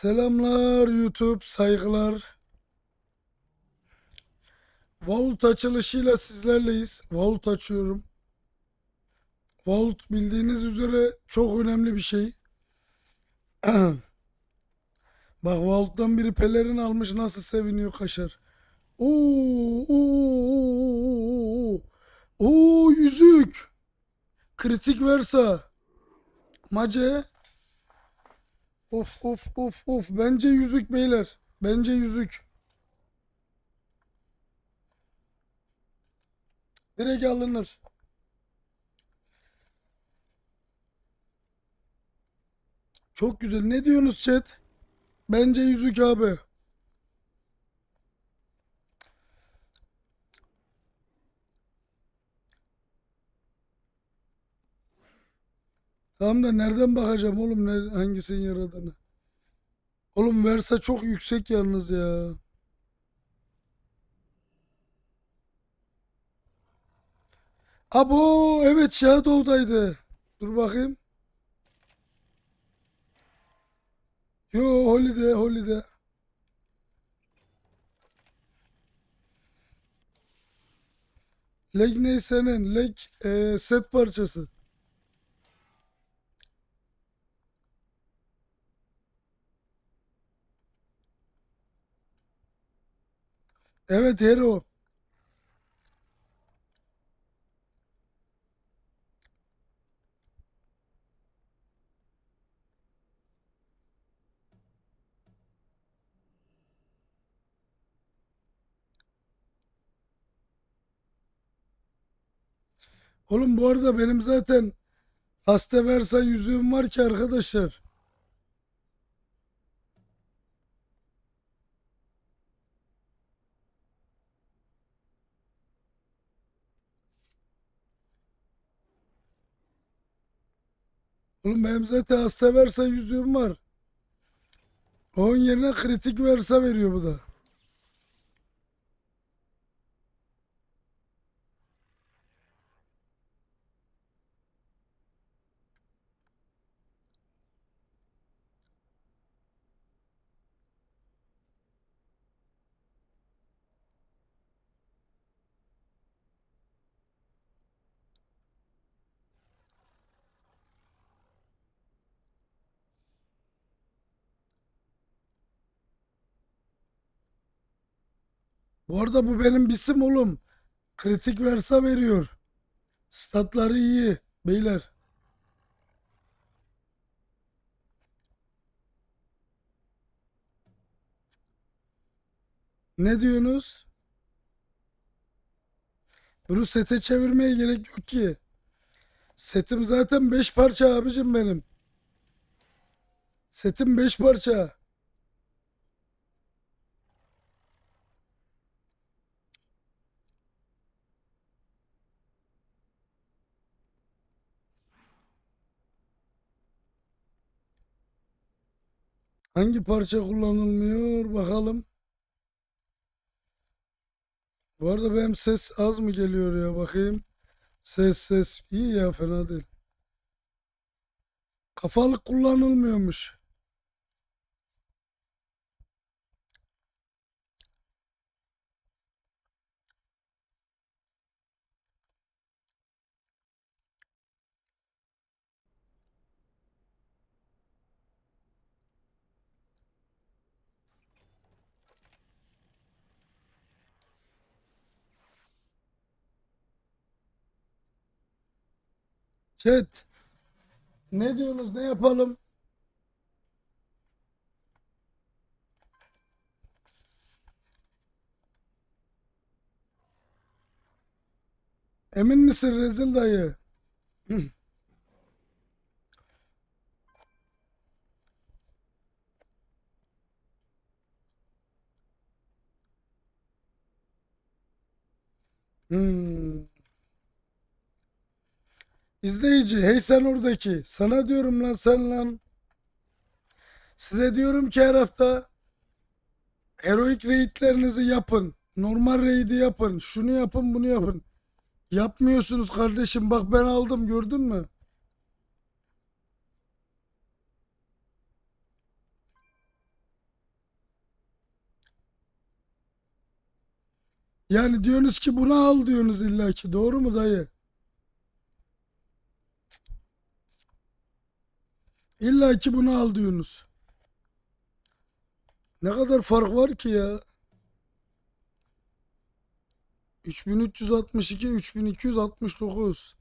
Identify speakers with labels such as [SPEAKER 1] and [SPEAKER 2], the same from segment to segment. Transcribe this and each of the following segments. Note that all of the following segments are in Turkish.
[SPEAKER 1] Selamlar YouTube, saygılar. Vault açılışıyla sizlerleyiz. Vault açıyorum. Vault bildiğiniz üzere çok önemli bir şey. Bak Vault'tan biri pelerin almış nasıl seviniyor kaşar. Oo, oo, oo, oo, oo, yüzük. Kritik Versa. Mace. Of of of of. Bence yüzük beyler. Bence yüzük. Direkt alınır. Çok güzel. Ne diyorsunuz chat? Bence yüzük abi. Tamam da nereden bakacağım oğlum ne, hangisinin yaradığını? Oğlum Versa çok yüksek yalnız ya. Abo evet Shadow'daydı. Dur bakayım. Yo Holiday Holiday. Leg ne senin? Leg e, set parçası. Evet Hero. Oğlum bu arada benim zaten hasta versa yüzüğüm var ki arkadaşlar. Oğlum benim zaten hasta versa yüzüğüm var. Onun yerine kritik versa veriyor bu da. Bu arada bu benim bisim oğlum. Kritik versa veriyor. Statları iyi beyler. Ne diyorsunuz? Bunu sete çevirmeye gerek yok ki. Setim zaten 5 parça abicim benim. Setim 5 parça. Hangi parça kullanılmıyor bakalım. Bu arada benim ses az mı geliyor ya bakayım. Ses ses iyi ya fena değil. Kafalık kullanılmıyormuş. Chat. Ne diyorsunuz? Ne yapalım? Emin misin Rezil dayı? Hmm. İzleyici hey sen oradaki sana diyorum lan sen lan. Size diyorum ki her hafta heroik raidlerinizi yapın. Normal raidi yapın. Şunu yapın bunu yapın. Yapmıyorsunuz kardeşim bak ben aldım gördün mü? Yani diyorsunuz ki bunu al diyorsunuz illaki doğru mu dayı? İlla ki bunu al diyorsunuz. Ne kadar fark var ki ya? 3362 3269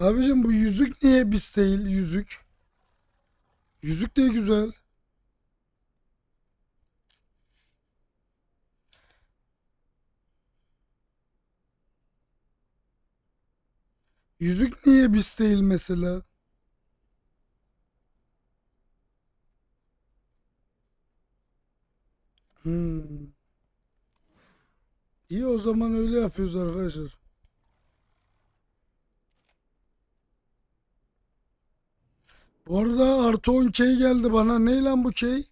[SPEAKER 1] Abicim bu yüzük niye biz değil yüzük? Yüzük de güzel. Yüzük niye biz değil mesela? Hmm. İyi o zaman öyle yapıyoruz arkadaşlar. Bu arada artı 10 key geldi bana. Ne lan bu key?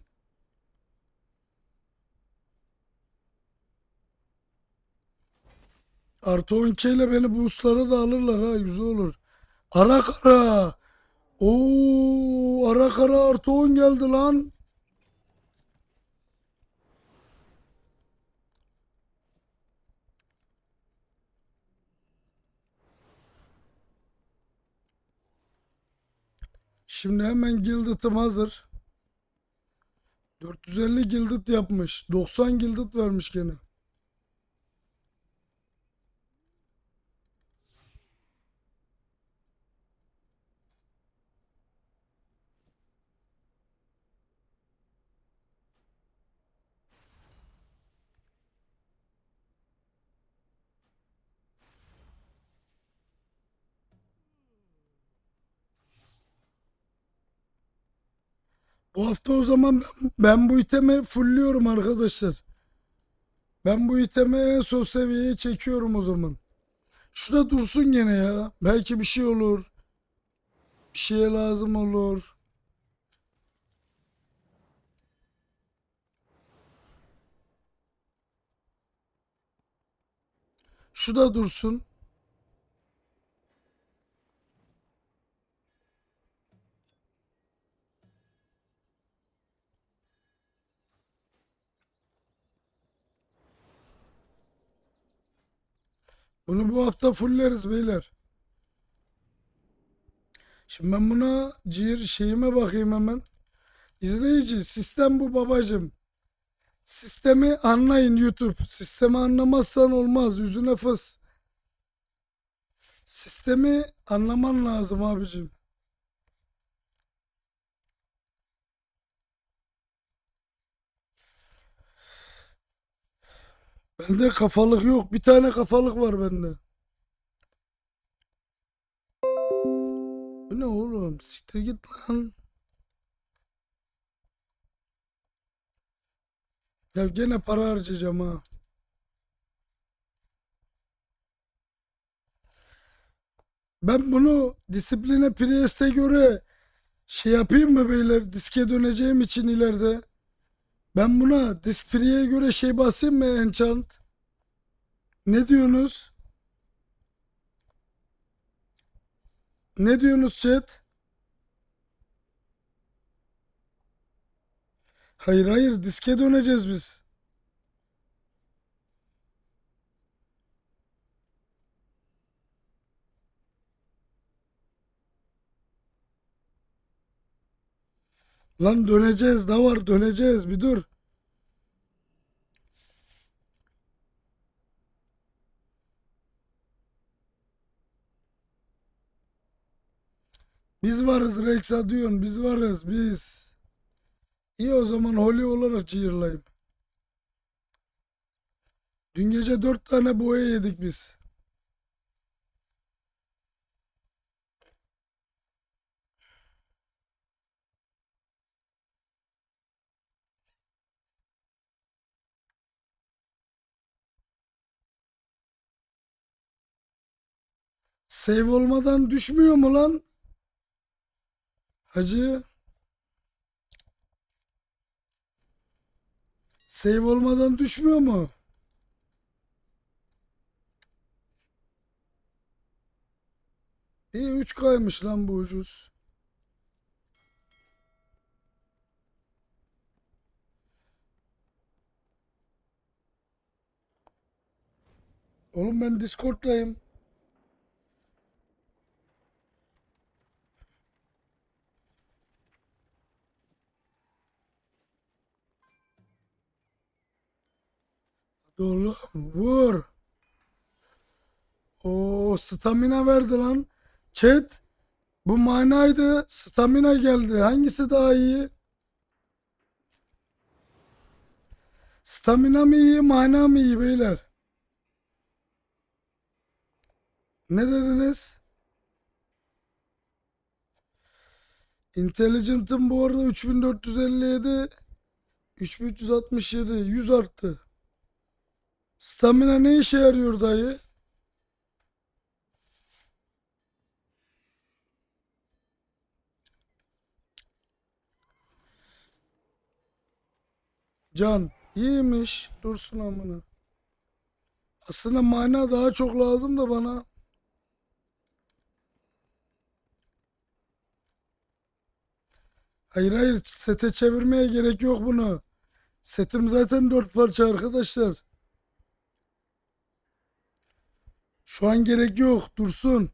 [SPEAKER 1] Artı 10 key ile beni boostlara da alırlar ha. Güzel olur. Ara kara. Oo, ara kara artı 10 geldi lan. Şimdi hemen Gilded'ım hazır. 450 Gilded yapmış. 90 Gilded vermiş gene. Bu hafta o zaman ben, ben bu itemi fullüyorum arkadaşlar. Ben bu itemi en son seviyeye çekiyorum o zaman. Şurada dursun gene ya. Belki bir şey olur. Bir şeye lazım olur. Şu dursun. Bunu bu hafta fulleriz beyler. Şimdi ben buna ciğer şeyime bakayım hemen. İzleyici sistem bu babacım. Sistemi anlayın YouTube. Sistemi anlamazsan olmaz. Yüzüne fıs. Sistemi anlaman lazım abicim. Bende kafalık yok. Bir tane kafalık var bende. Bu ne oğlum? Siktir git lan. Ya gene para harcayacağım ha. Ben bunu disipline Priest'e göre şey yapayım mı beyler? Diske döneceğim için ileride. Ben buna disk free'ye göre şey basayım mı enchant? Ne diyorsunuz? Ne diyorsunuz chat? Hayır hayır diske döneceğiz biz. Lan döneceğiz da var döneceğiz bir dur. Biz varız Rex diyorsun biz varız biz. İyi o zaman Holly olarak çığırlayayım. Dün gece dört tane boya yedik biz. Save olmadan düşmüyor mu lan? Hacı. Save olmadan düşmüyor mu? İyi 3K'ymış lan bu ucuz. Oğlum ben Discord'dayım. Oğlum vur. O stamina verdi lan. Chat. Bu manaydı. Stamina geldi. Hangisi daha iyi? Stamina mı iyi, mana mı iyi beyler? Ne dediniz? Intelligent'ın bu arada 3457 3367 100 arttı. Stamina ne işe yarıyor dayı? Can iyiymiş. Dursun amına. Aslında mana daha çok lazım da bana. Hayır hayır sete çevirmeye gerek yok bunu. Setim zaten dört parça arkadaşlar. Şu an gerek yok. Dursun.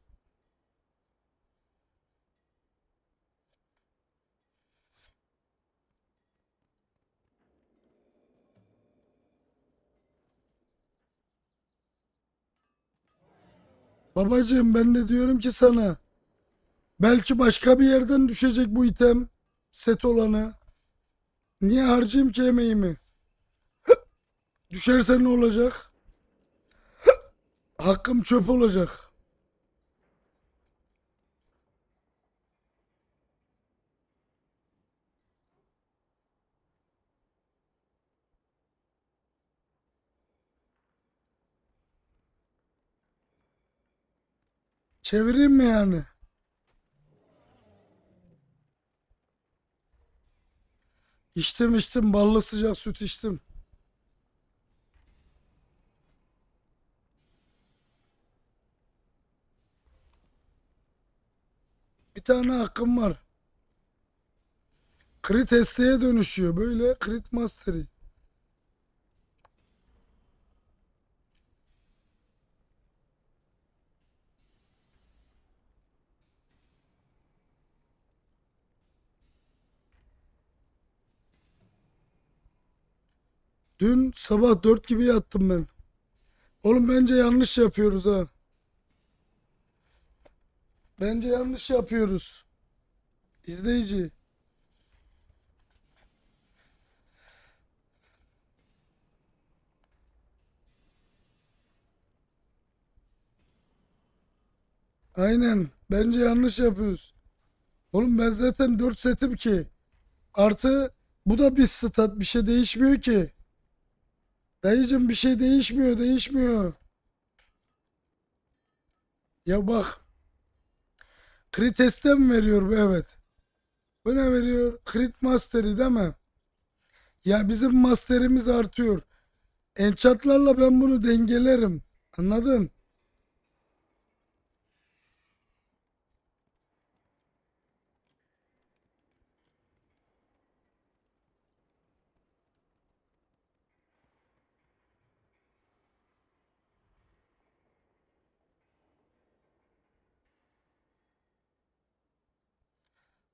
[SPEAKER 1] Babacığım ben de diyorum ki sana. Belki başka bir yerden düşecek bu item. Set olanı. Niye harcayayım ki emeğimi? Düşerse ne olacak? Hakkım çöp olacak. Çevireyim mi yani? İçtim içtim ballı sıcak süt içtim. Tane hakkım var. Crit ST'ye dönüşüyor. Böyle Crit Mastery. Dün sabah 4 gibi yattım ben. Oğlum bence yanlış yapıyoruz ha. Bence yanlış yapıyoruz. İzleyici. Aynen. Bence yanlış yapıyoruz. Oğlum ben zaten 4 setim ki. Artı bu da bir stat. Bir şey değişmiyor ki. Dayıcım bir şey değişmiyor, değişmiyor. Ya bak. Crites'te mi veriyor bu? Evet. Bu ne veriyor? Crit Mastery değil mi? Ya bizim masterimiz artıyor. Enchantlarla ben bunu dengelerim. Anladın?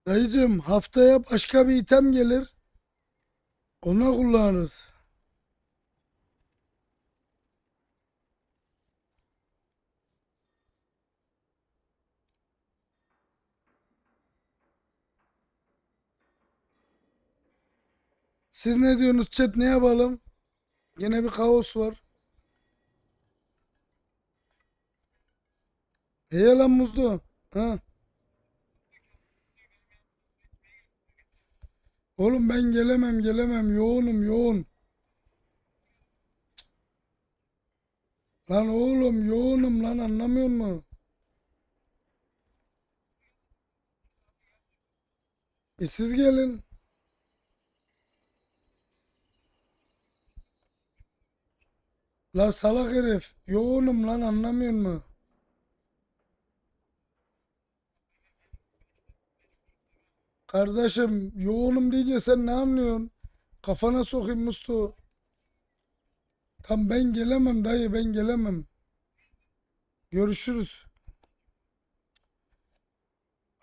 [SPEAKER 1] Dayıcım haftaya başka bir item gelir. Ona kullanırız. Siz ne diyorsunuz chat ne yapalım? Yine bir kaos var. İyi lan muzlu. Ha. Oğlum ben gelemem gelemem yoğunum yoğun. Lan oğlum yoğunum lan anlamıyor musun? E siz gelin. La salak herif yoğunum lan anlamıyor musun? Kardeşim yoğunum deyince sen ne anlıyorsun? Kafana sokayım Mustu. Tam ben gelemem dayı ben gelemem. Görüşürüz.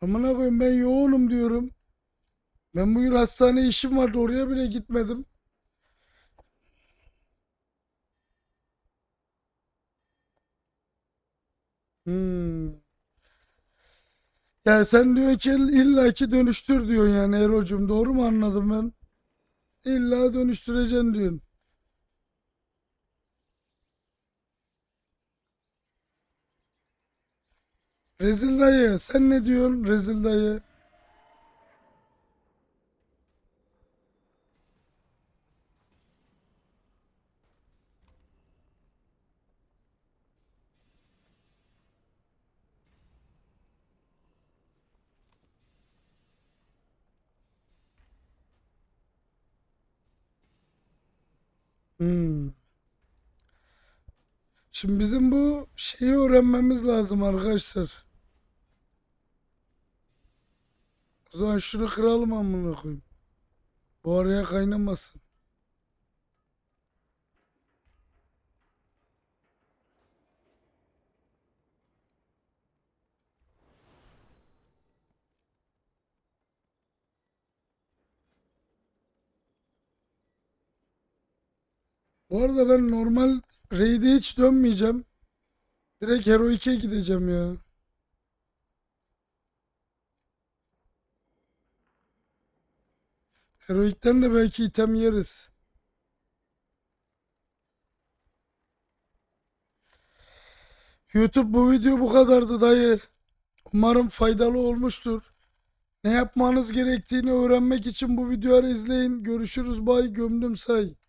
[SPEAKER 1] Amına koyayım ben yoğunum diyorum. Ben bugün hastane işim vardı oraya bile gitmedim. Hmm. Ya sen diyor ki illaki dönüştür diyorsun yani Erol'cum doğru mu anladım ben? İlla dönüştüreceksin diyorsun. Rezil dayı sen ne diyorsun Rezil dayı? Hmm. Şimdi bizim bu şeyi öğrenmemiz lazım arkadaşlar. O zaman şunu kıralım amına koyayım. Bu araya kaynamasın. Bu arada ben normal raid'e hiç dönmeyeceğim. Direkt Hero 2'ye gideceğim ya. Heroik'ten de belki item yeriz. YouTube bu video bu kadardı dayı. Umarım faydalı olmuştur. Ne yapmanız gerektiğini öğrenmek için bu videoları izleyin. Görüşürüz bay gömdüm say.